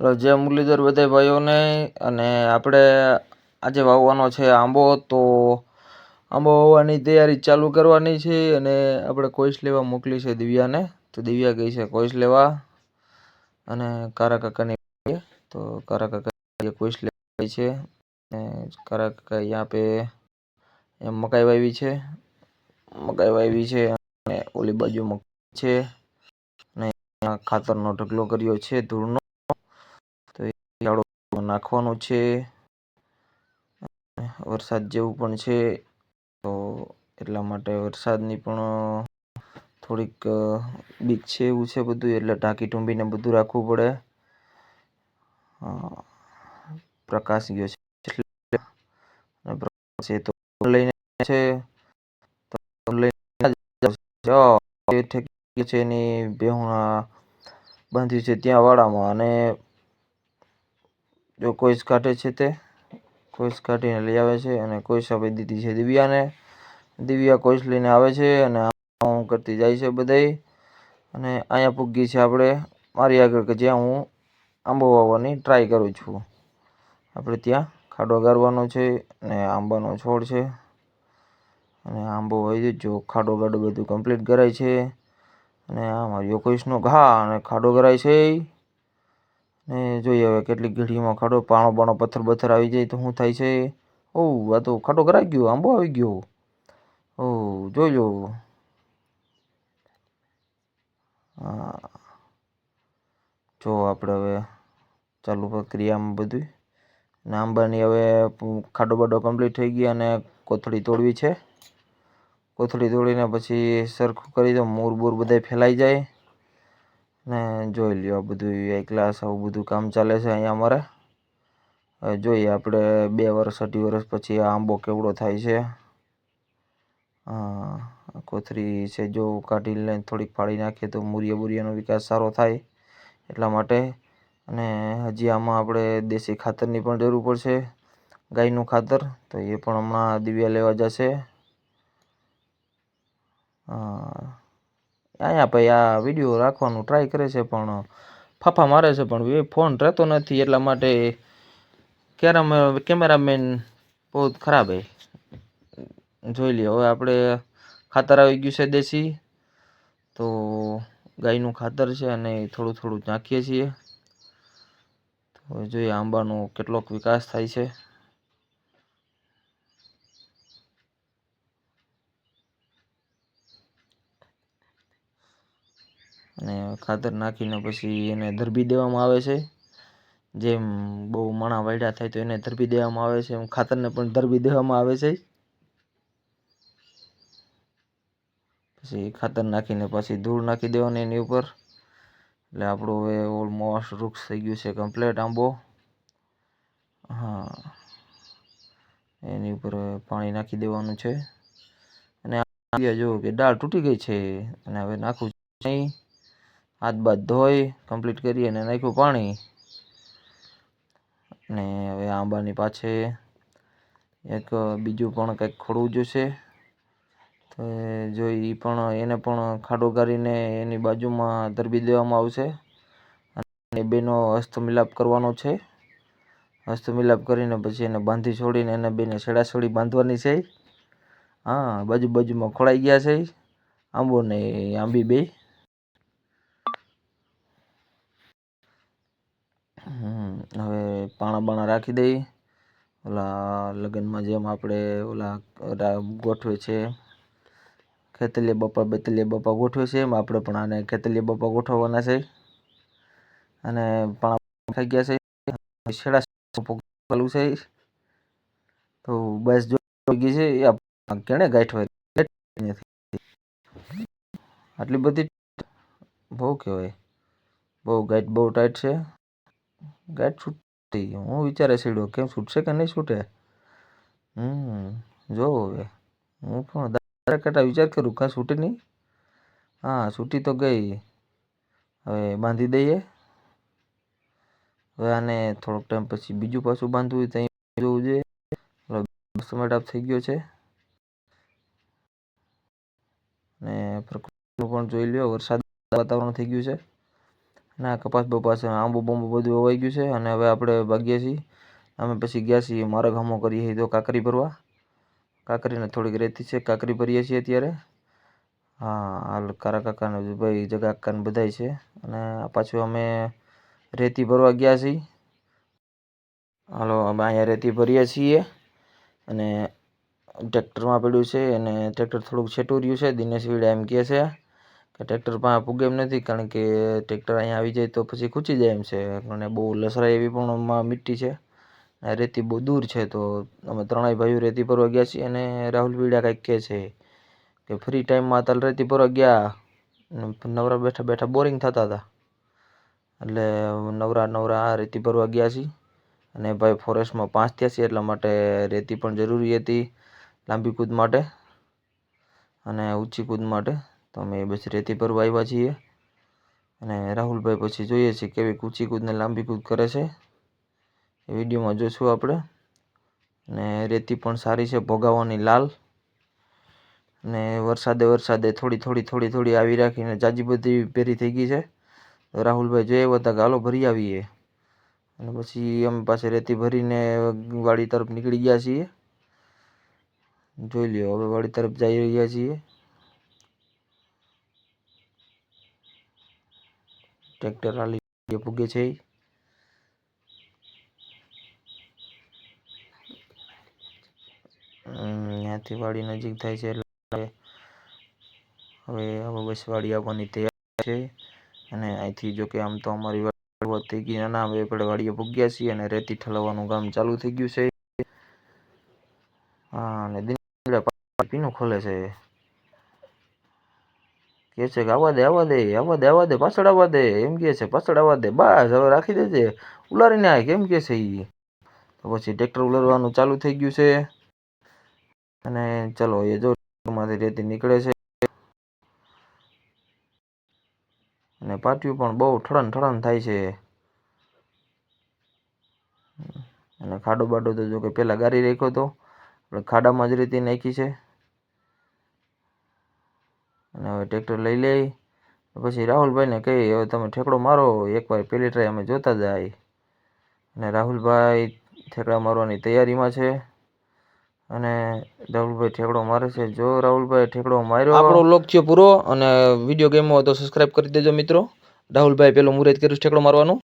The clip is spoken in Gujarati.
જય મુરલીધર બધા ભાઈઓને અને આપણે આજે વાવવાનો છે આંબો, તો આંબો વાવવાની તૈયારી ચાલુ કરવાની છે અને આપણે કોઈસ લેવા મોકલી છે દિવ્યાને. તો દિવ્યા ગઈ છે કોઈસ લેવા અને કારા કાકાની તો કારા કાકા કોઈસ લેવા છે કારા કાકા અહીંયા પે એમ મકાઈ વાવી છે. મકાઈ વાવી છે અને ઓલી બાજુ મકાઈ છે અને ખાતરનો ઢગલો કર્યો છે ધૂળનો. નાખવાનું છે. વરસાદ જેવું પણ છે. તો એટલા માટે વરસાદની પણ, થોડીક બીક છે એવું છે બધું, એટલે ઢાંકી ઢૂંબીને બધું રાખવું પડે. પ્રકાશ ગયો છે. પ્રકાશ એ તો લઈને છે. છે. એની બેહુણા બાંધ્યું છે ત્યાં વાડામાં અને જો કોઈસ કાઢે છે તે કોઈસ કાઢીને લઈ આવે છે અને કોઈસ આપી દીધી છે દિવ્યાને. દિવ્યા કોઈસ લઈને આવે છે અને હું કરતી જાય છે બધાય. અને અહીંયા પૂગી છે આપણે. મારી આગળ કે જ્યાં હું આંબો વાવવાની ટ્રાય કરું છું. આપણે ત્યાં ખાડો ગાળવાનો છે અને આંબાનો છોડ છે. અને આંબો વાવી જો ખાડો ગાડો બધું કમ્પ્લીટ કરાય છે. અને આ મારી યોકોઈશનો ઘા અને ખાડો કરાય છે. ને જોઈએ હવે કેટલીક ઘડીમાં ખાડો, પાણો, બાણો, પથ્થર, બથ્થર આવી જાય તો શું થાય છે? ઓહ આ તો ખાડો કરાઈ ગયો, આંબો આવી ગયો. ઓહ જોઈ લો હા. જો આપણે હવે ચાલુ પ્રક્રિયામાં બધું. ને આંબાની હવે ખાડો, બાડો કમ્પ્લીટ થઈ ગઈ અને કોથળી તોડવી છે. કોથળી તોડીને પછી સરખું કરી દો, મૂર, બૂર બધાય ફેલાઈ જાય. ને જોઈ લ્યો, બધું એ ક્લાસ આવું બધું કામ ચાલે છે અહીંયા અમારે. જોઈએ આપણે બે વર્ષ, અઢી વર્ષ પછી આ આંબો કેવડો થાય છે. કોથરી છે જો કાઢી લઈને થોડીક ફાડી નાખીએ તો મૂરિયા બુરિયાનો વિકાસ સારો થાય એટલા માટે. અને હજી આમાં આપણે દેશી ખાતરની પણ જરૂર પડશે ગાયનું ખાતર, તો એ પણ હમણાં દિવ્યા લેવા જશે. અહીંયા ભાઈ આ વીડિયો રાખવાનું ટ્રાય કરે છે પણ ફાફા મારે છે પણ એ ફોન રહેતો નથી એટલા માટે કેરામ કેમેરામેન બહુ ખરાબ હે જોઈ લઈએ હવે આપણે ખાતર આવી ગયું છે દેશી. તો ગાયનું ખાતર છે અને થોડું થોડું નાખીએ છીએ. તો જોઈએ આંબાનો કેટલોક વિકાસ થાય છે. અને ખાતર નાખીને પછી એને ધરબી દેવામાં આવે છે. જેમ બહુ માણા વાયડા થાય તો એને ધરબી દેવામાં આવે છે, એમ ખાતરને પણ ધરબી દેવામાં આવે છે. પછી ખાતર નાખીને પછી ધૂળ નાખી દેવાની એની ઉપર. એટલે આપણું હવે ઓલમોસ્ટ વૃક્ષ થઈ ગયું છે કમ્પ્લેટ આંબો. હા. એની ઉપર પાણી નાખી દેવાનું છે. અને જો કે ડાળ તૂટી ગઈ છે, અને હવે નાખું નહીં. હાથ બાદ ધોઈ કમ્પ્લીટ કરી અને નાખ્યું પાણી. ને હવે આંબાની પાછે એક બીજું પણ કંઈક ખોડવું જોઈશે તો જો એ પણ એને પણ ખાડો કરીને એની બાજુમાં ધરબી દેવામાં આવશે. અને બેનો હસ્તમિલાપ કરવાનો છે. હસ્તમિલાપ કરીને પછી એને બાંધી છોડીને એને બેને છેડા છોડી બાંધવાની છે. હા, બાજુ બાજુમાં ખોળાઈ ગયા છે. આંબો ને આંબી બે હવે પાણા બાણા રાખી દઈ. ઓલા લગ્નમાં જેમ આપણે ઓલા ગોઠવે છે ખેતલીએ બાપા બેતલીએ બાપા ગોઠવે છે, એમ આપણે પણ આને ખેતલીએ બાપા ગોઠવવાના છે. અને પાણા થઈ ગયા છે. છેડા ચાલુ છે. તો બસ જો ગઈ છે કેણે ગાંઠવાય આટલી બધી બહુ કહેવાય. બહુ ગાંઠ બહુ ટાઈટ છે. ગાંઠ છૂટતી હું વિચારે સીડો કેમ છૂટશે કે નહીં છૂટે? હમ, જો હવે. હું પણ દાદા કાંટા વિચાર કરું કાં છૂટે નહીં? હા, છૂટી તો ગઈ. હવે બાંધી દઈએ. હવે આને થોડોક ટાઈમ પછી બીજું પાછું બાંધવું હોય ત્યાં જોવું જોઈએ. ટમાટા થઈ ગયો છે. ને પ્રકૃતિનું પણ જોઈ લ્યો, વરસાદ વાતાવરણ થઈ ગયું છે. ના, કપાસ, બપાસ આંબુ, બાંબુ બધું વવાઈ ગયું છે અને હવે આપણે ભાગીએ છીએ. અમે પછી ગયા છીએ મારા ગામમાં કરીએ છીએ તો કાંકરી ભરવા. કાંકરીને થોડીક રેતી છે, કાંકરી ભરીએ છીએ અત્યારે. હા, હાલ કારા કાકાને ભાઈ, જગા કાકાને બધાય છે અને પાછું અમે રેતી ભરવા ગયા છીએ. હાલો, અમે અહીંયા રેતી ભરીએ છીએ અને ટ્રેક્ટરમાં પડ્યું છે અને ટ્રેક્ટર થોડુંક છેટું રહ્યું છે. દિનેશ વીડા એમ કહે છે. કે ટ્રેક્ટર પાસે પૂગે એમ નથી, કારણ કે ટ્રેક્ટર અહીંયા આવી જાય તો પછી ખૂંચી જાય એમ છે. અને બહુ લસરાય એવી પણ મીઠી છે. રેતી બહુ દૂર છે તો અમે ત્રણેય ભાઈઓ રેતી ભરવા ગયા છીએ અને રાહુલ પીડા કંઈક કહે છે કે ફ્રી ટાઈમમાં તાલ રેતી ભરવા ગયા. નવરા બેઠા બેઠા બોરિંગ થતા હતા. એટલે નવરા નવરા આ રેતી ભરવા ગયા છીએ. અને ભાઈ ફોરેસ્ટમાં પાંચ થયા છીએ એટલા માટે રેતી પણ જરૂરી હતી લાંબી કૂદ માટે અને ઊંચી કૂદ માટે. તો અમે બસ રેતી ભરવા આવ્યા છીએ. અને રાહુલભાઈ પછી જોઈએ છીએ કેવી ઊંચી કૂદને લાંબી કૂદ કરે છે. એ વિડીયોમાં જોશું આપણે. અને રેતી પણ સારી છે, ભોગાવાની લાલ. અને વરસાદે વરસાદે થોડી થોડી થોડી થોડી આવી રાખીને જાજી બધી ભેરી થઈ ગઈ છે. રાહુલભાઈ જોઈએ બધા હાલો ભરી આવીએ. અને પછી અમે પાસે રેતી ભરીને વાડી તરફ નીકળી ગયા છીએ. જોઈ લ્યો, હવે વાડી તરફ જઈ રહ્યા છીએ. ટ્રેક્ટર હાલી પૂગે છે ત્યાંથી વાડી નજીક થાય છે એટલે હવે હવે બસ વાડી આવવાની તૈયાર છે અને અહીંથી જો કે આમ તો અમારી વાડી થઈ ગઈ ના હવે આપણે વાડીએ પૂગ્યા છીએ અને રેતી ઠલવવાનું કામ ચાલુ થઈ ગયું છે હા અને દિન પીનું ખોલે છે કે છે કે આવવા દે આવવા દે આવવા દે આવવા દે, પાછળ આવવા દે, એમ કે છે, પાછળ આવવા દે, બસ હવે રાખી દેજે. ઉલારીને આય, કેમ કે છે એ તો પછી ટ્રેક્ટર ઉલારવાનું ચાલુ થઈ ગયું છે. અને ચલો એ જો માંથી રેતી નીકળે છે. અને પાટિયું પણ બહુ ઠળન ઠળન થાય છે. અને ખાડો બાડો તો જો કે પેલા ગારી રાખ્યો હતો આપણે ખાડામાં જ રેતી નાખી છે. હવે ટ્રેક્ટર લઈ લઈ. પછી રાહુલભાઈને કહી, હવે તમે ઠેકડો મારો, એકવાર પેલી ટ્રાય અમે જોતા જાય. અને રાહુલભાઈ ઠેકડા મારવાની તૈયારીમાં છે. અને રાહુલભાઈ ઠેકડો મારે છે. જો રાહુલભાઈ ઠેકડો માર્યો આપણો લોક થયો પૂરો અને વીડિયો ગેમ તો સબસ્ક્રાઈબ કરી દેજો મિત્રો. રાહુલભાઈ પેલો મુરત કર્યું છે ઠેકડો મારવાનું.